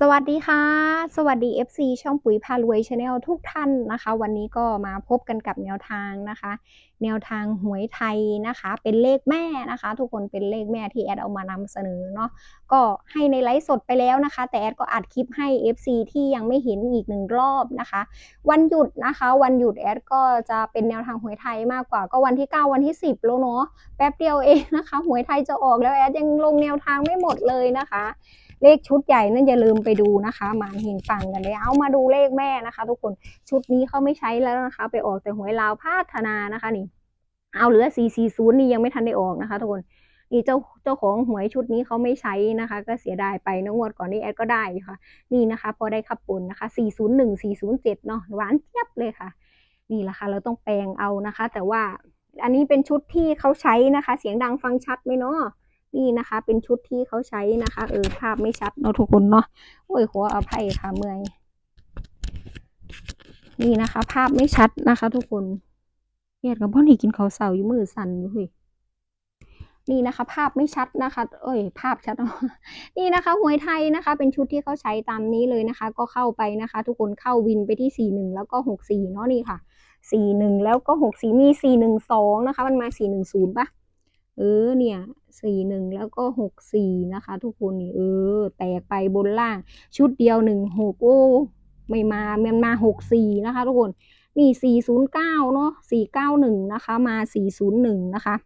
สวัสดีค่ะ สวัสดี FC ช่องปุ๋ยพารวยชาแนลทุกท่านนะคะ วันนี้ก็มาพบกันกับแนวทางนะคะ แนวทางหวยไทยนะคะ เป็นเลขแม่นะคะ ทุกคนเป็นเลขแม่ที่แอดเอามานำเสนอเนาะก็ให้ในไลฟ์สดไปแล้วนะคะ แต่แอดก็อัดคลิปให้ FC ที่ยังไม่เห็นอีกหนึ่งรอบนะคะ วันหยุดนะคะ วันหยุดแอดก็จะเป็นแนวทางหวยไทยมากกว่าก็วันที่ 9 วันที่ 10 แล้วเนาะแป๊บเดียวเองนะคะหวยไทยจะออกแล้วแอดยังลงแนวทางไม่หมดเลยนะคะ เลขชุดใหญ่นั่นอย่าลืมไปดูนะคะหมานเห็นฟังกันเลยเอามาดูเลขแม่นะคะ ทุกคนชุดนี้เขาไม่ใช้แล้วนะคะ ไปออกแต่หวยลาวพัฒนานะคะนี่ เอาเหลือ 440 นี่ยังไม่ทันได้ออกนะคะ ทุกคนนี่เจ้าเจ้าของหวยชุดนี้เขาไม่ใช้นะคะ ก็เสียดายไปนะงวดก่อนนี้แอดก็ได้ค่ะ นี่นะคะ พอได้ขับปุ่นนะคะ 401 407 เนาะหวานเจี๊ยบเลยค่ะ นี่แหละค่ะ เราต้องแปลงเอานะคะ แต่ว่าอันนี้เป็นชุดที่เขาใช้นะคะ เสียงดังฟังชัดไหมเนาะ นี่นะคะ เป็นชุดที่เขาใช้นะคะ เออภาพไม่ชัดเนาะทุกคนเนาะโอ้ยขออภัยค่ะเมื่อยนี่นะคะ ภาพไม่ชัดนะคะ ทุกคนเกียดกับพ่อหนีกินเขาเสาอยู่มือสั่นอยู่เฮ้ยนี่นะคะ ภาพไม่ชัดนะคะ เอ้ย ภาพชัดเนาะนี่นะคะหวยไทยนะคะ เป็นชุดที่เขาใช้ตามนี้เลยนะคะ ก็เข้าไปนะคะ ทุกคนเข้าวินไปที่สี่หนึ่งแล้วก็หกสี่เนาะนี่ค่ะสี่หนึ่งแล้วก็หกสี่มีสี่หนึ่งสองนะคะ มันมาสี่หนึ่งศูนย์ปะเออเนี่ย สี่หนึ่งแล้วก็หกสี่นะคะ ทุกคนนี่เออ แตกไปบนล่าง ชุดเดียวหนึ่งหกโอ้ไม่มามันมาหกสี่นะคะ ทุกคนนี่สี่ศูนย์เก้าเนาะสี่เก้าหนึ่งนะคะ มาสี่ศูนย์หนึ่งนะคะ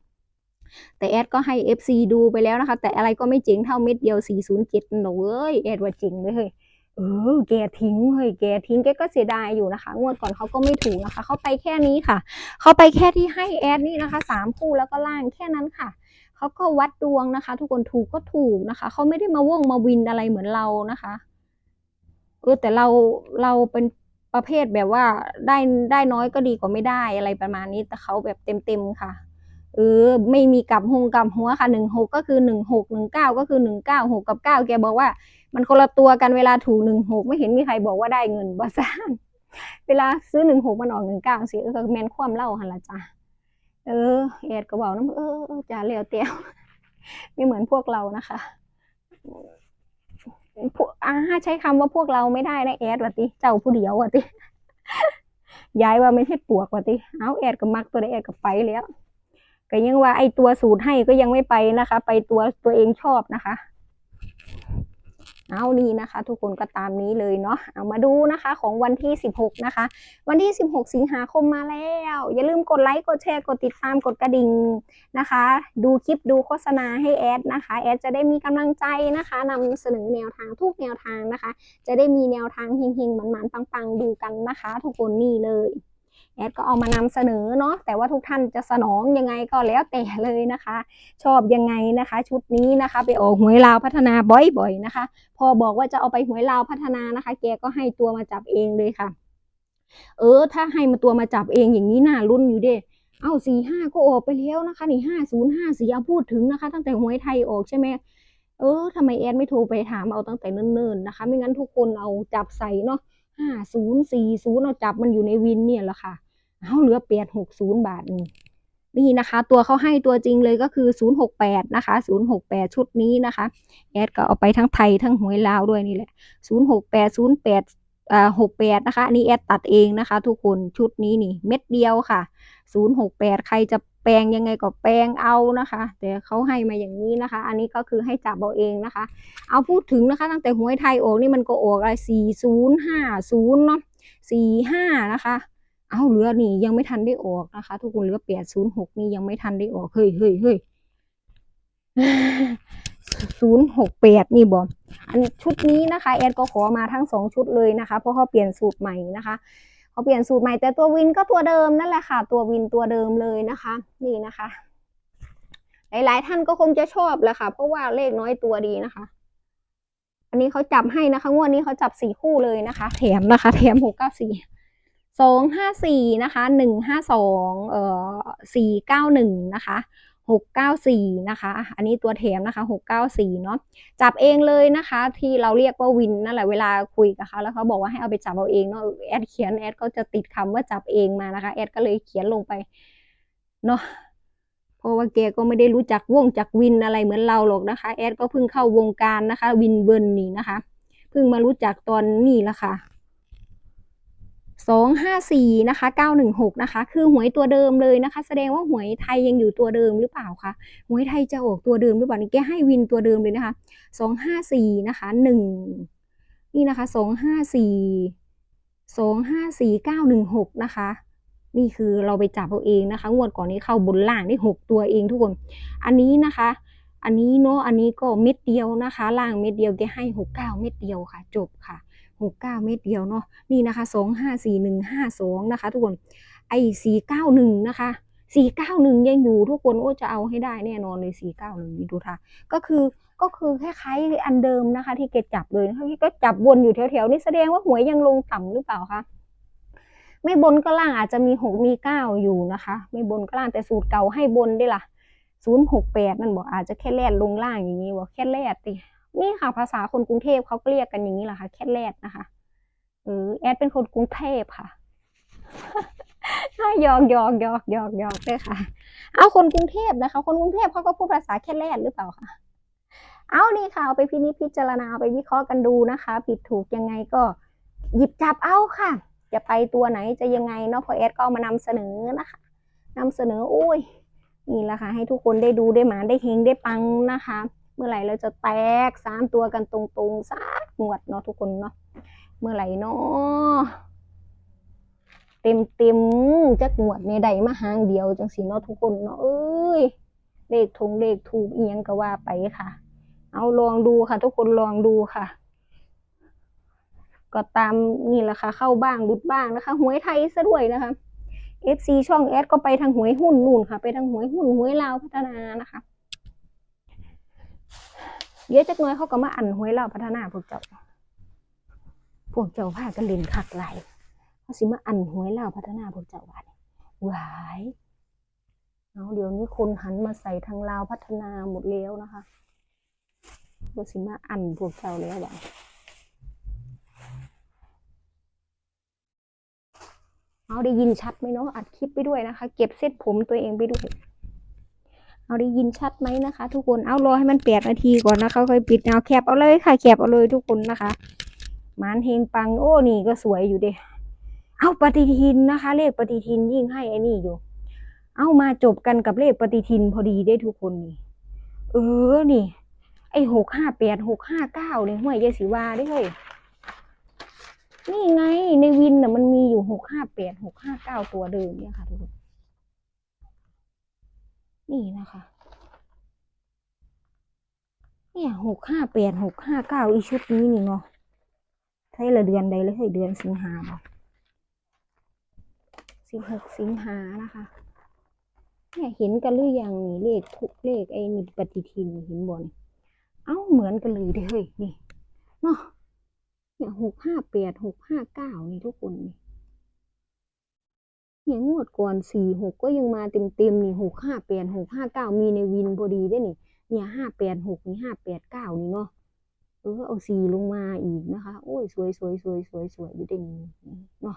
แต่แอดก็ให้ FC ดูไปแล้วนะคะ แต่อะไรก็ไม่เจ๋งเท่าเม็ดเดียว 407หนูเอ้ยแอดว่าเจ๋งเลยเฮ้ยเออแกทิ้งเฮ้ยแกทิ้งแกก็เสียดายอยู่นะคะ งวดก่อนเขาก็ไม่ถูกนะคะ เขาไปแค่นี้ค่ะ เขาไปแค่ที่ให้แอดนี่นะคะสามคู่แล้วก็ล่างแค่นั้นค่ะ เขาก็วัดดวงนะคะ ทุกคนถูกก็ถูกนะคะเขาไม่ได้มาว่งมาวินอะไรเหมือนเรานะคะเออแต่เราเราเป็นประเภทแบบว่าได้ได้น้อยก็ดีกว่าไม่ได้อะไรประมาณนี้แต่เขาแบบเต็มเต็มๆค่ะเออไม่มีกับหงกับหัวค่ะหนึ่งหกก็คือหนึ่งหกหนึ่งเก้าก็คือหนึ่งเก้าหกกับเก้าแกบอกว่า มันคนละตัวกันเวลาถูกหนึ่งหกไม่เห็นมีใครบอกว่าได้เงินบ้าซ่านเวลาซื้อหนึ่งหกมันออกหนึ่งเก้าสิเออแมนความเล่าหันละจ้ะ เออแอดก็บอกน้ำเออจ้าเลียวเตียวไม่เหมือนพวกเรานะคะพวกอ่าใช้คำว่าพวกเราไม่ได้นะแอดวะติเจ้าผู้เดียววะติย้ายว่าไม่ใช่ปวกวะติเอาแอดก็มักตัวใดแอดก็ไปแล้วก็ยังว่าไอตัวสูตรให้ก็ยังไม่ไปนะคะ ไปตัวตัวเองชอบนะคะ เอานี่นะคะ ทุกคนก็ตามนี้เลยเนาะเอามาดูนะคะของวันที่ 16 นะคะ วันที่ 16 สิงหาคมมาแล้ว อย่าลืมกดไลค์กดแชร์กดติดตามกดกระดิ่งนะคะ ดูคลิปดูโฆษณาให้แอดนะคะแอดจะได้มีกำลังใจนะคะนำเสนอแนวทางทุกแนวทางนะคะ จะได้มีแนวทางเฮงๆมันๆปังๆดูกันนะคะ ทุกคนนี่เลย แอดก็เอามานำเสนอเนาะแต่ว่าทุกท่านจะสนองยังไงก็แล้วแต่เลยนะคะ ชอบยังไงนะคะ ชุดนี้นะคะ ไปออกหวยลาวพัฒนาบ่อยๆนะคะ พอบอกว่าจะเอาไปหวยลาวพัฒนานะคะ แกก็ให้ตัวมาจับเองเลยค่ะ เออ ถ้าให้มาตัวมาจับเองอย่างนี้น่ารุ่นอยู่เด้เอาสี่ห้าก็ออกไปแล้วนะคะ นี่ห้าศูนย์ห้าสี่เอาพูดถึงนะคะ ตั้งแต่หวยไทยออกใช่ไหมเออทำไมแอดไม่โทรไปถามเอาตั้งแต่เนิ่นๆนะคะ ไม่งั้นทุกคนเอาจับใส่เนาะห้าศูนย์สี่ศูนย์เอาจับมันอยู่ในวินเนี่ยแหละค่ะ เอาเหลือแปดหกศูนย์บาทนี่นี่นะคะ ตัวเขาให้ตัวจริงเลยก็คือศูนย์หกแปดนะคะศูนย์หกแปดชุดนี้นะคะ แอดก็เอาไปทั้งไทยทั้งหวยลาวด้วยนี่แหละศูนย์หกแปดศูนย์แปดอ่าหกแปดนะคะ อันนี้แอดตัดเองนะคะ ทุกคนชุดนี้นี่ เม็ดเดียวค่ะศูนย์หกแปดใครจะแปลงยังไงก็แปลงเอานะคะแต่เขาให้มาอย่างนี้นะคะ อันนี้ก็คือให้จับเอาเองนะคะ เอาพูดถึงนะคะ ตั้งแต่หวยไทยออกนี่มันก็ออกอะไรสี่ศูนย์ห้าศูนย์เนาะสี่ห้านะคะ เอาเหลือนี่ยังไม่ทันได้ออกนะคะ ทุกคนเหลือแปดศูนย์หกนี่ยังไม่ทันได้ออกเฮ้ยเฮ้ยเฮ้ยศูนย์หกแปดนี่บออันชุดนี้นะคะแอดก็ขอมาทั้งสองชุดเลยนะคะ เพราะเขาเปลี่ยนสูตรใหม่นะคะเขาเปลี่ยนสูตรใหม่แต่ตัววินก็ตัวเดิมนั่นแหละค่ะ ตัววินตัวเดิมเลยนะคะ นี่นะคะ หลาย ๆ ท่านก็คงจะชอบแหละค่ะ เพราะว่าเลขน้อยตัวดีนะคะ อันนี้เขาจับให้นะคะงวดนี้เขาจับสี่คู่เลยนะคะ แถมนะคะ แถมหกเก้าสี่ สองห้าสี่นะคะหนึ่งห้าสองเอ่อสี่เก้าหนึ่งนะคะหกเก้าสี่นะคะ อันนี้ตัวแถมนะคะหกเก้าสี่เนาะ จับเองเลยนะคะ ที่เราเรียกว่าวินนั่นแหละ เวลาคุยกับเขาแล้วเขาบอกว่าให้เอาไปจับเอาเองเนาะ แอดเขียนแอดก็จะติดคำว่าจับเองมานะคะ แอดก็เลยเขียนลงไป เนาะเพราะว่าแกก็ไม่ได้รู้จักวงจักวินอะไรเหมือนเราหรอกนะคะ แอดก็เพิ่งเข้าวงการนะคะ วินเวิร์นนี่นะคะ เพิ่งมารู้จักตอนนี้ละค่ะ สองห้าสี่นะคะเก้าหนึ่งหกนะคะคือหวยตัวเดิมเลยนะคะ แสดงว่าหวยไทยยังอยู่ตัวเดิมหรือเปล่าคะหวยไทยจะออกตัวเดิมหรือเปล่านี่แกให้วินตัวเดิมเลยนะคะสองห้าสี่นะคะหนึ่งนี่นะคะสองห้าสี่สองห้าสี่เก้าหนึ่งหกนะคะนี่คือเราไปจับเอาเองนะคะ งวดก่อนนี้เข้าบนล่างได้หกตัวเองทุกคน อันนี้นะคะ อันนี้เนาะอันนี้ก็เม็ดเดียวนะคะ ล่างเม็ดเดียวแกให้หกเก้าเม็ดเดียวค่ะ จบค่ะหกเก้าเม็ดเดียวเนาะนี่นะคะสองห้าสี่หนึ่งห้าสองนะคะ ทุกคนไอ้สี่เก้าหนึ่งนะคะสี่เก้าหนึ่งยังอยู่ทุกคนโอ้จะเอาให้ได้แน่นอนเลยสี่เก้าหนึ่งดูท่าก็คือก็คือคล้ายๆอันเดิมนะคะ ที่เกดจับเลยนะคะก็จับวนอยู่แถวๆนี่แสดงว่าหวยยังลงต่ำหรือเปล่าคะไม่บนก็ล่างอาจจะมีหกมีเก้าอยู่นะคะ ไม่บนก็ล่างแต่สูตรเก่าให้บนได้ล่ะ ศูนย์หกแปดนั่นบอกอาจจะแค่แลดลงล่างอย่างนี้บอกแค่แลดตินี่ค่ะภาษาคนกรุงเทพเขาก็เรียกกันอย่างนี้แหละค่ะแค่แรดนะคะเออแอดเป็นคนกรุงเทพค่ะยอกยอกยอกยอกยอกเลยค่ะ เอาคนกรุงเทพนะคะ คนกรุงเทพเขาก็พูดภาษาแค่แรดหรือเปล่าคะเอานี่ค่ะเอาไปพินิจพิจารณาเอาไปวิเคราะห์กันดูนะคะ ผิดถูกยังไงก็ หยิบจับเอาค่ะ จะไปตัวไหนจะยังไงเนาะพอแอดก็มานำเสนอนะคะนำเสนอโอ้ย นี่แหละค่ะให้ทุกคนได้ดูได้หมาได้เฮงได้ปังนะคะ เมื่อไหร่เราจะแตกสามตัวกันตรงๆสักงวดเนาะทุกคนเนาะเมื่อไหร่เนาะเต็มเต็มๆจักงวดในใดมาหางเดียวจังสีเนาะทุกคนเนาะเอ้ยเลขทงเลขถูกเอียงก็ว่าไปค่ะ เอาลองดูค่ะ ทุกคนลองดูค่ะ ก็ตามนี่แหละค่ะ เข้าบ้างรุดบ้างนะคะหวยไทยซะด้วยนะคะ FC ช่องแอดก็ไปทางหวยหุ้นนู่นค่ะ ไปทางหวยหุ้นหวยลาวพัฒนานะคะเดี๋ยวจักน้อยเขาก็มาอันหวยเราพัฒนาพวกเจ้าพวกเจ้าพากันเล่นคักไหลายเขาสิมาอันหวยเราพัฒนาพวกเจ้าว่าเนี่ยหวายเอาเดี๋ยวนี้คนหันมาใส่ทางลาวพัฒนาหมดแล้วนะคะเขาสิมาอันพวกเจ้าแล้วว่า เอาได้ยินชัดไหมเนาะอัดคลิปไปด้วยนะคะ เก็บเส้นผมตัวเองไปด้วย เอาได้ยินชัดไหมนะคะ ทุกคนเอารอให้มันแปดนาทีก่อนนะคะค่อยปิดเอาแคปเอาเลยค่ะแคปเอาเลยทุกคนนะคะมานเฮงปังโอ้นี่ก็สวยอยู่เด้เอาปฏิทินนะคะ เลขปฏิทินยิ่งให้ไอ้นี่อยู่ เอามาจบกันกับเลขปฏิทินพอดีได้ทุกคนนี่ เออนี่ ไอหกห้าแปดหกห้าเก้าเนี่ยห้วยยายสีวาได้เลย นี่ไงในวินน่ะมันมีอยู่หกห้าแปดหกห้าเก้าตัวเดิมเนี่ยค่ะทุกคนนี่นะคะ เนี่ยหกห้าแปดหกห้าเก้าอีชุดนี้นี่เนาะใช่ละเดือนใดเลยให้เดือนสิงหาบ่สิบหกสิงหานะคะ เนี่ยเห็นกันหรือยังนี่เลขทุกเลขไอ้นี่ปฏิทินเห็นบนเอ้าเหมือนกันเลยเด้เฮ้ยนี่เนาะ เนี่ยหกห้าแปดหกห้าเก้านี่ทุกคนนี่เนี่ยงวดก่อนสี่หกก็ยังมาเต็มเต็มนี่หกห้าแปดหกห้าเก้ามีในวินพอดีได้นี่ เนี่ยห้าแปดหกนี่ห้าแปดเก้านี่เนาะเออเอาสี่ลงมาอีกนะคะ โอ้ยสวยสวยสวยสวยสวยอยู่ด้งเนาะ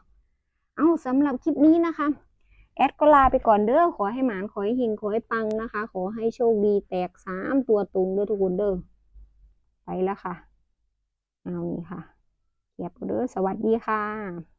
เอาสำหรับคลิปนี้นะคะ แอดก็ลาไปก่อนเด้อขอให้หมานขอให้เฮงขอให้ปังนะคะ ขอให้โชคดีแตกสามตัวตรงเด้อทุกคนเด้อไปแล้วค่ะ เอานี่ค่ะ เก็บเด้อสวัสดีค่ะ